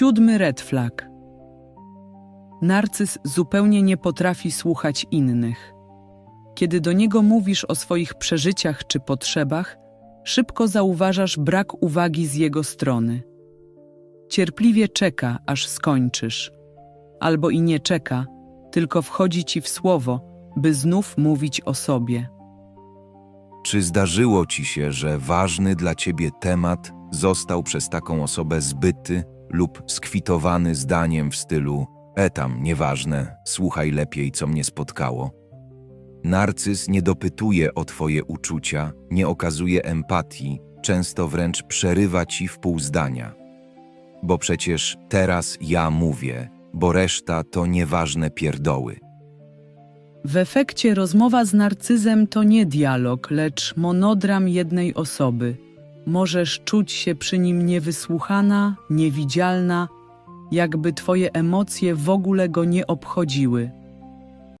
Siódmy red flag. Narcyz zupełnie nie potrafi słuchać innych. Kiedy do niego mówisz o swoich przeżyciach czy potrzebach, szybko zauważasz brak uwagi z jego strony. Cierpliwie czeka, aż skończysz. Albo i nie czeka, tylko wchodzi ci w słowo, by znów mówić o sobie. Czy zdarzyło ci się, że ważny dla ciebie temat został przez taką osobę zbyty lub skwitowany zdaniem w stylu E tam, nieważne, słuchaj lepiej, co mnie spotkało? Narcyz nie dopytuje o twoje uczucia, nie okazuje empatii, często wręcz przerywa ci w pół zdania. Bo przecież teraz ja mówię, bo reszta to nieważne pierdoły. W efekcie rozmowa z narcyzem to nie dialog, lecz monodram jednej osoby. Możesz czuć się przy nim niewysłuchana, niewidzialna, jakby twoje emocje w ogóle go nie obchodziły.